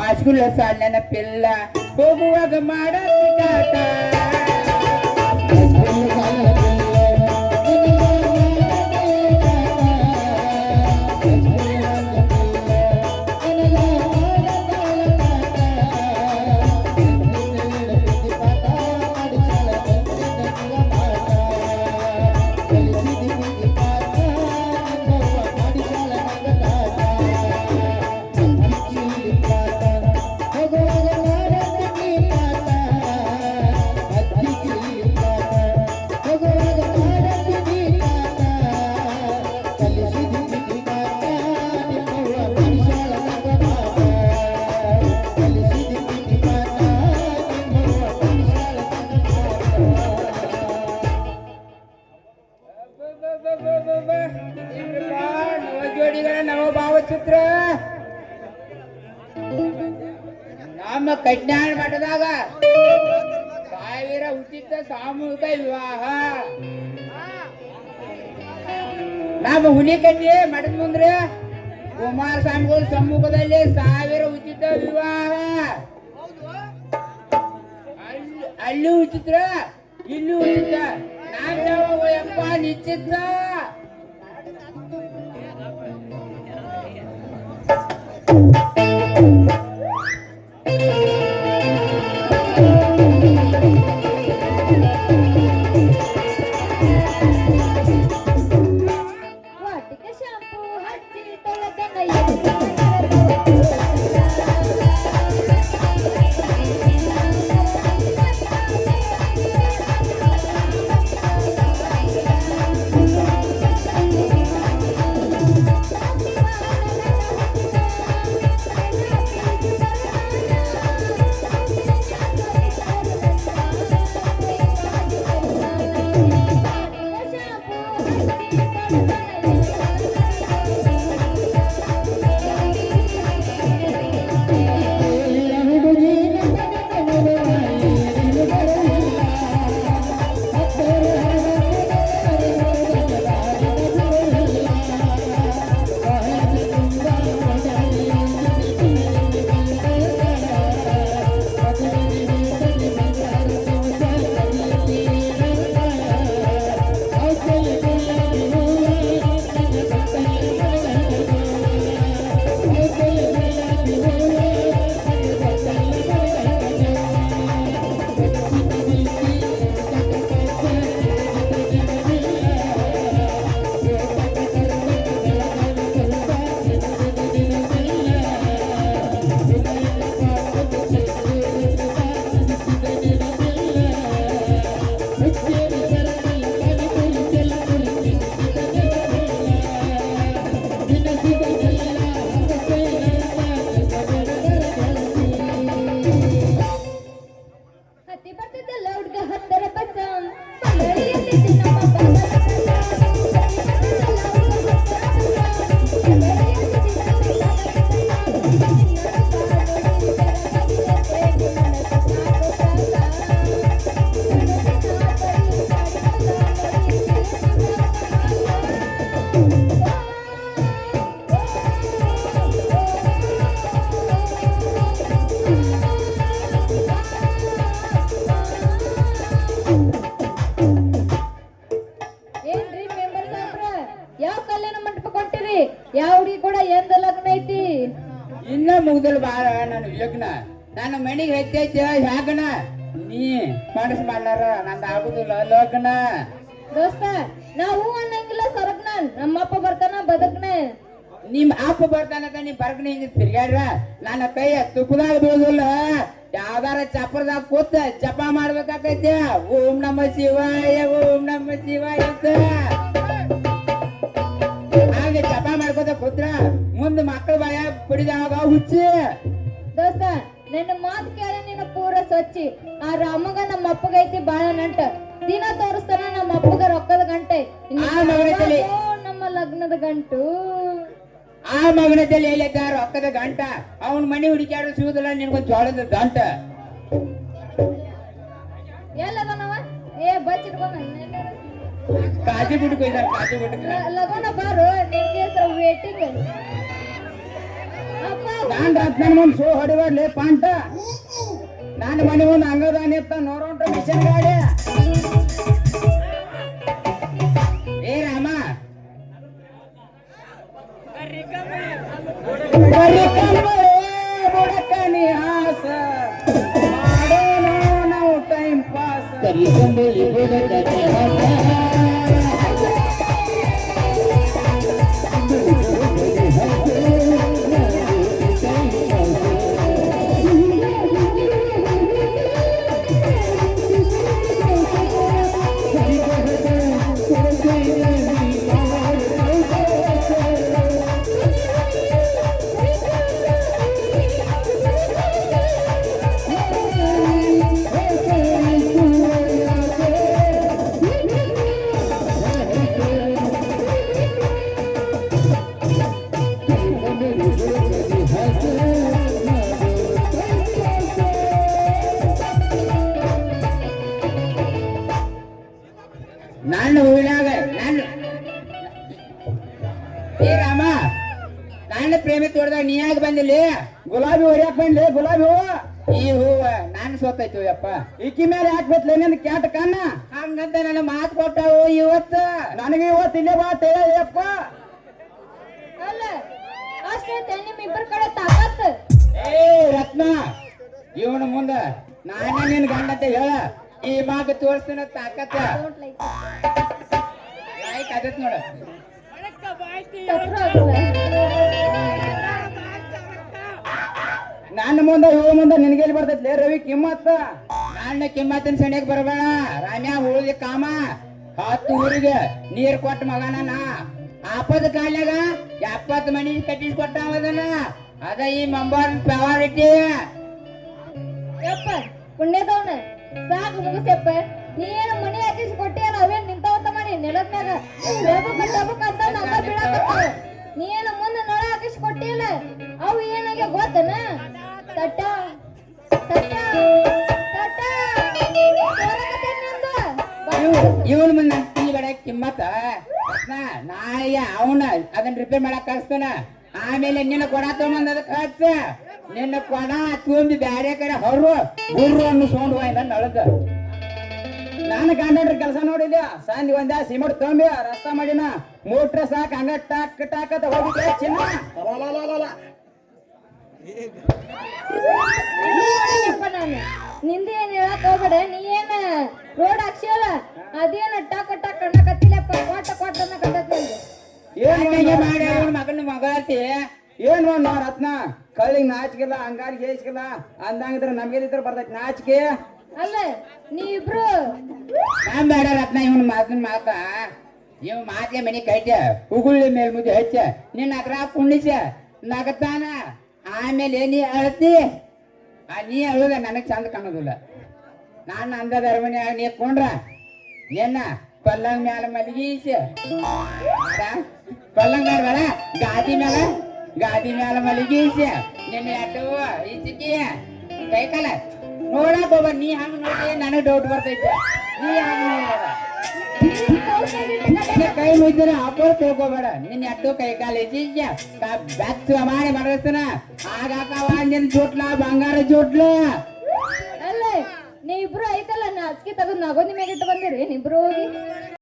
ಹಸ್ಗುಲ ಸಣ್ಣನ ಪಿಲ್ಲ ಹೋಗುವಾಗ ಮಾಡ ನಮ್ಮ ಕಜ್ಞಾನ ಮಠದಾಗ ಸಾವಿರ ಉಚಿತ ಸಾಮೂಹಿಕ ವಿವಾಹ. ನಮ್ಮ ಹುಲಿಕನ್ನಿ ಮಠದ ಮುಂದ್ರೆ ಕುಮಾರಸ್ವಾಮಿಗಳ ಸಮ್ಮುಖದಲ್ಲಿ ಸಾವಿರ ಉಚಿತ ವಿವಾಹ. ಅಲ್ಲಿ ಉಚಿತ ಇಲ್ಲಿ ಉಚಿತ. ನಾವ್ ಯಪ್ಪ ನಿಶ್ಚಿತ लौट ग हत्तर पसंद ಏನ್ರಿ ಮೆಂಬರ್ ಸಾಹೇಬ್ರ ಯಾವ ಕಲ್ಯಾಣ ಮಂಟಪ ಕೊಟ್ಟಿರಿ? ಯಾವ ಹುಡುಗಿ ಕೂಡ ಎಂದ ಲಗ್ನ ಐತಿ? ಇನ್ನ ಮುಗ್ದಲ್ ಬಾಳ ನನ್ನ ಯಜ್ಞ. ನನ್ನ ಮನೆಗೆ ಹೆಚ್ಚೈತಿ ಹ್ಯಾಗಣ ನೀ ಮನಸ್ ಮಾಡ್ಲಾರ ನಂದು ಆಗುದಿಲ್ಲ ಲಗ್ನ. ದೋಸ್ತ ನಾವು ಅನ್ನಂಗಿಲ್ಲ ಸರಗ್ನ. ನಮ್ಮಪ್ಪ ಬರ್ತಾನ ಬದಕ್ನ. ನಿಮ್ ಅಪ್ಪ ಬರ್ತಾನಕ ನೀ ಬರ್ಗನಿ ಹಿಂಗ ತಿರ್ಗ್ಯಾಡ್ರ ನನ್ನ ಕೈಯ ತುಪ್ಪದಾಗ ಬೀಳುದಿಲ್ಲ. ಯಾವ್ದಾರ ಚಪ್ರದಾಗ ಕೂತ ಜಪ ಮಾಡ್ಬೇಕಾಕೈತೆ. ಓಂ ನಮ ಶಿವಾಯ ಓಂ ನಮ ಶಿವಾಯ ಹಾಗೆ ಜಪ ಮಾಡ್ಕೋತ ಕೂತ್ರ ಮುಂದೆ ಮಕ್ಕಳ ಭಯ ಬಿಡಿದಾಗ ಹುಚ್ಚಿ. ದೋಸ್ತ ನಿನ್ನ ಮಾತು ಕೇಳಿ ನಿನ್ನ ಪೂರ ಸ್ವಚ್ಛಿ ಆ ರಾಮಗ ನಮ್ಮ ಅಪ್ಪಗೈತಿ ಬಾಳ ನಂಟ. ದಿನ ತೋರಿಸ್ತಾನ ನಮ್ಮ ಅಪ್ಪಗ ರೊಕ್ಕದ ಗಂಟೆ. ನಮ್ಮ ಲಗ್ನದ ಗಂಟು. ಆ ಮಗನದಲ್ಲಿ ಎಲ್ಲೈತ ರೊಕ್ಕದ ಗಂಟ. ಅವನ ಮನೆ ಹುಡುಕ್ಯಾಡು ಸಿಗುದಿಲ್ಲ ನಿನ್ಗೊಂದು ಜೋಳದ ಗಂಟ. ಎಲ್ಲದನವ? ಏ ಬಚ್ಚಿಟ್ಕೊಂಡ ಕಾಜಿ ಬಿಟ್ಟು ಕಾಜಿ ಬಿಟ್ಟು ಲಗೋನ ಬಾರು ನಿನ್ಗೆ ವೇಟಿಂಗ್ ಅಪ್ಪ ನಾನ್ ರತ್ನ ಮುಂದ್ ಸೋ ಹೊಡಿಬಾರ್ಲಿ ಪಾಂಟ. ನಾನು ಮನೆ ಮುಂದೆ ಅಂಗದಾನ ಅಂತ ನೋಡೋಂಟ ಮಿಷನ್ ಗಾಡಿ. करी संबोली बोलत हासा. ನನ್ನ ಹೂವಿನಾಗ ನನ್ನ ಏ ರಾಮ ನನ್ನ ಪ್ರೇಮಿ ತೋಟದಾಗ ನೀ ಯಾಕೆ ಬಂದಿಲ್ಲಿ? ಗುಲಾಬಿ ಹೊರ್ಯಾಕ್ ಬಂದ್ಲಿ? ಗುಲಾಬಿ ಹೂವು? ಈ ಹೂವ ನಾನು ಸೋತೈತು ಅಪ್ಪ ಈಕಿ ಮೇಲೆ ಯಾಕೆ ಬತ್ಲೆ? ನಿನ್ ಕ್ಯಾಟ್ ಕಣ್ಣ. ಹಂಗಂತ ನನ್ನ ಮಾತು ಕೊಟ್ಟಾವು ಇವತ್ತು. ನನಗೆ ಇವತ್ತು ಇಲ್ಲೇ ಬಾ ಅಪ್ಪ ಅಲ್ಲ ಅಷ್ಟೇ ನಿಮ್ ಇಬ್ಬರ ಕಡೆ ತಾಕತ್. ಏ ರತ್ನ ಇವನ ಮುಂದ ನಾನೇ ನಿನ್ ಗಂಡ ಅಂತ ಹೇಳ. ಈ ಮಾಗ ತೋರಿಸ್ತೇನೆ ತಾಕತ್ ನೋಡ. ಆಗಲ್ಲ ನನ್ನ ಮುಂದೆ ಇವ ಮುಂದೆ ನಿನಗೆಲ್ಲಿ ಬರ್ತೈತ್ಲೆ? ರವಿ ಕಿಮ್ಮತ್ತ. ನಾಣ್ಣ ಕಿಮ್ಮತ್ತಿನ ಸಣಿಯಕ್ ಬರಬೇಡ. ರಾಮ್ಯ ಉಳಿದ ಕಾಮ. ಹತ್ತು ಊರಿಗೆ ನೀರ್ ಕೊಟ್ಟ ಮಗನ ನಾ. ಆಪದ ಕಾಲ್ಯಾಗ ಎಪ್ಪತ್ತು ಮನಿ ಕಟ್ಟಿಸ್ಕೊಟ್ಟ ಅದನ್ನ. ಅದ ಈ ಮಂಬಾರ್ ಯಪ್ಪ ಪುಣ್ಯದವನ. ಸಾಕು ಮುಗಿಸಪ್ಪ ನೀನು ಮನಿ ಹಾಕಿಸಿ ಕೊಟ್ಟಿಯಲ್ಲ, ಅವೇನ್ ನಿಂತಾವಂತ ಮಾಡಿ ನೆಲದ ಮ್ಯಾಗ? ಅಂತ ನಮ್ಮ ಬೀಳಾಕತ್ತಾವ? ನೀ ಏನು ಮುಂದೆ ನಳ ಹಾಕಿಸಿ ಕೊಟ್ಟಿಯಲ್ಲ, ಅವು ಏನಾಗ್ಯ ಗೊತ್ತನ? ತಟ್ಟ ತಟ್ಟ ತಟ್ಟ. ಇವನ್ ಮುಂದೆ ನನ್ ಟೀ ಬೇಡ ಕಿಮ್ಮತ್ತ. ರತ್ನ ಅವನ ಅದನ್ನ ರಿಪೇರ್ ಮಾಡಕ್ ಕಳಿಸ್ತಾನ. ಆಮೇಲೆ ನಿನ್ನ ಕೊಡ ಅದಕ್ಕೆ ಹಚ್ಚ. ನಿನ್ನ ಕೊಣ ತುಂಬಿ ಬ್ಯಾರೆ ಕಡೆ ಹೊರು ಹುರ್ರು ಅನ್ನಿಸ್ಕೊಂಡು ಹೋಯ್ ನನ್ನ ಅಳಕ ನಾನು ಕಾಂಟ್ರಾಕ್ಟರ್ ಕೆಲಸ ನೋಡಿಲ್ಲ. ಸಂಜೆ ಒಂದ ಸಿಮೆಂಟ್ ತೊಂಬಿ ರಸ್ತಾ ಮಾಡಿನ. ಮೋಟ್ರ ಸಾಕ್ ಹಂಗ ಟಾಕ್ ಟಾಕ್ ಅಂತ ಹೋಗಿ ಚಿನ್ನ. ನಿಂದ ಏನ್ ಹೇಳಕ್ ಹೋಗ್ಬೇಡ ನೀ ಏನ ರೋಡ್ ಹಾಕ್ಸಿಯಲ್ಲ ಅದೇನ ಟಕ್ ಟಕ್ ಅನ್ನಕತ್ತಿಲ್ಲಪ್ಪ ಕೊಟ್ಟ ಕೊಟ್ಟ ಅನ್ನಕತ್ತೈತಿ ಏನ್ ಮಗನ ಮಗಳತಿ ಏನ್ ಒಂದ್ ರತ್ನ? ಕಳ್ಳಿಗೆ ನಾಚಿಕಿಲ್ಲ ಹಂಗಾರಿಗೆ ಹೇಸಿಕಿಲ್ಲ ಅಂದಂಗಿದ್ರೆ ನಮ್ಗೆ ಇದ್ರ ಬರ್ತೈತಿ. ನಾಚಿಕೆ? ಅಲ್ಲ ನೀ ಇಬ್ರು ನಾನ್ ಬೇಡ ರತ್ನ ಇವನ್ ಮಾತನ್ ಮಾತ. ಇವ್ ಮಾತೆ ಮನೆ ಕೈಟ ಉಗುಳಿ ಮೇಲೆ ಮುದ್ದೆ ಹಚ್ಚ. ನಿನ್ನ ಅದ್ರ ಕುಣಿಸ ನಗತಾನ. ಆಮೇಲೆ ನೀ ಅಳತಿ. ಆ ನೀ ಅಳುದ ನನಗ್ ಚಂದ ಕಾಣೋದಿಲ್ಲ. ನಾನು ಅಂದದ ಅರಮನೆ ನೀ ಕೊಂಡ್ರ ನಿನ್ನ ಪಲ್ಲಂಗ್ ಮ್ಯಾಲ ಮಲಗೀಸ ಪಲ್ಲಂಗ್ ಮ್ಯಾಲ ಗಾದಿ ಮ್ಯಾಲ. ಗಾದಿ ಮ್ಯಾಲ ಮಲಗೀಸ ನಿನ್ನ ಅಡ್ಡು ಈಚಿಕಿ ಕೈ ಕಾಲ ನೋಡಕ್ ಹೋಗ ನೀ ಹಂಗ ನೋಡಿ ನನಗ್ ಡೌಟ್ ಬರ್ತೈತೆ ನೀ ಹಂಗ ಕೈ ಮುಗಿದ್ರೆ ಅಪ್ಪರ್ ತಿಳ್ಕೊಬೇಡ ನಿನ್ನ ಅಡ್ಡು ಕೈ ಕಾಲು ಈಚಿಕ ಬೆಚ್ಚ ಮಾಡಿ ಮಾಡಿಸ್ತಾನ ಆಗಾಕವ ನಿನ್ ಜೋಟ್ಲ ಬಂಗಾರ ಜೋಟ್ಲ ಅಲ್ಲ ನೀ ಇಬ್ರು ಐತಲ್ಲ ನಾ ಅಚ್ಕಿ ತೆಗೆದು ನಗೋದಿ ಮ್ಯಾಗ ಇಟ್ಟು ಬಂದಿರಿ ಇಬ್ರು ಹೋಗಿ